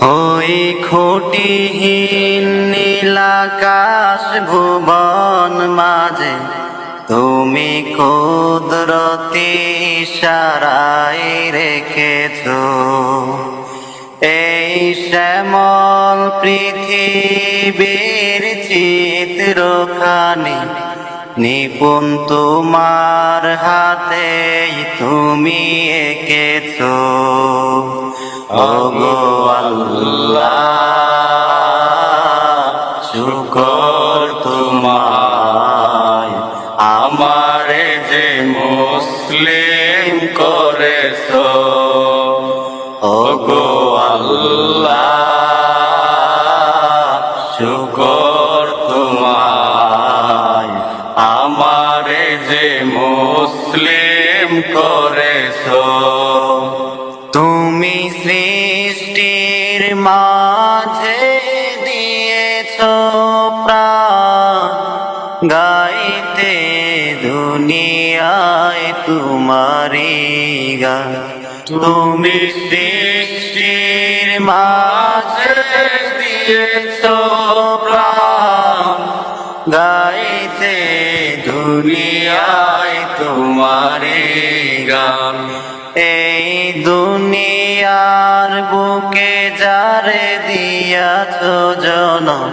ওই খুঁটিহীন নীলাকাশ ভুবন মাঝে। তুমি কুদরতি সারাই রেখেছ। এই শ্যামল পৃথিবীর চিত্রখানি, নিপুণ তোমার হাতে তুমি এঁকেছ। ওগো আল্লাহ, শুকর তোমায়। আমারে যে মুসলিম করেছ, ওগো আল্লাহ, শুকর তোমায়। আমারে যে মুসলিম করেছ সৃষ্টির মাঝে দিয়েছ প্রাণ। গাইতে দুনিয়ায় তোমারি গান। তুমি সৃষ্টির মাঝে দিয়েছ প্রাণ। গাইতে দুনিয়ায় তোমারি গান। এই দুনিয়ার বুকে যারে দিয়াছ জনম,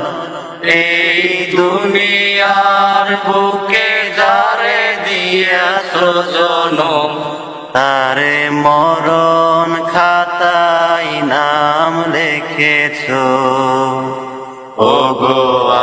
এই দুনিয়ার বুকে যারে দিয়াছ জনম। তারে মরণ খাতায় নাম লিখেছ, ওগো আল্লাহ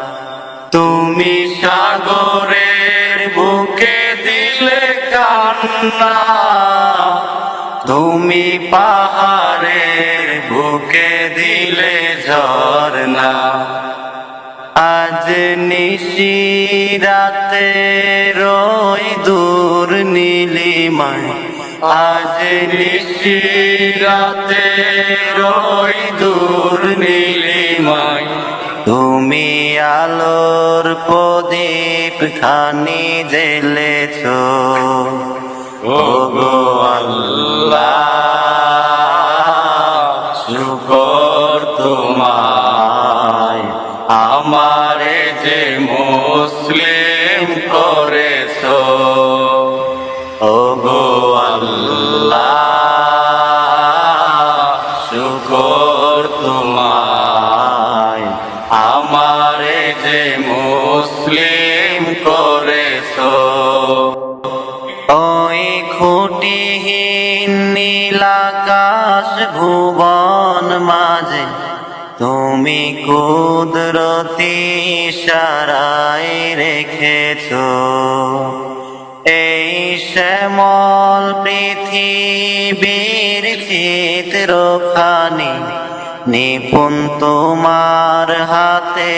তুমি সাগরের বুকে দিলে কান্না। তুমি পাহাড়ের বুকে দিলে ঝরনা আজ নিশি রাতে রই দূর নীলিমায়। আজ নিশি রাতে রই দূর নীলিমায়। তুমি আলোর প্রদীপ খানি জেলেছ ওগো আল্লাহ, শুকর তোমায়, আমারে যে মুসলিম করেছ। ওগো আল্লাহ আমারে যে মুসলিম করেছ, ওই খুঁটিহীন নীলাকাশ ভুবন মাঝে তুমি কুদরতি সারাই রেখেছ। এই শ্যামল পৃথিবীর চিত্রখানি নিপুণ তোমার হাতে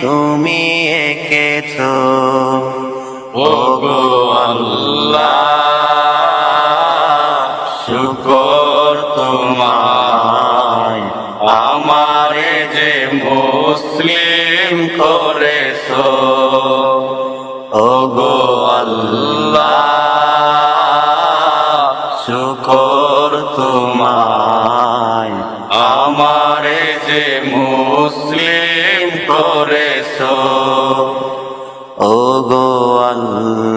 তুমি এঁকেছ। আল্লাহ শুকর তোমায় আমারে যে মুসলিম করেছ। ওগো আল্লাহ ওগো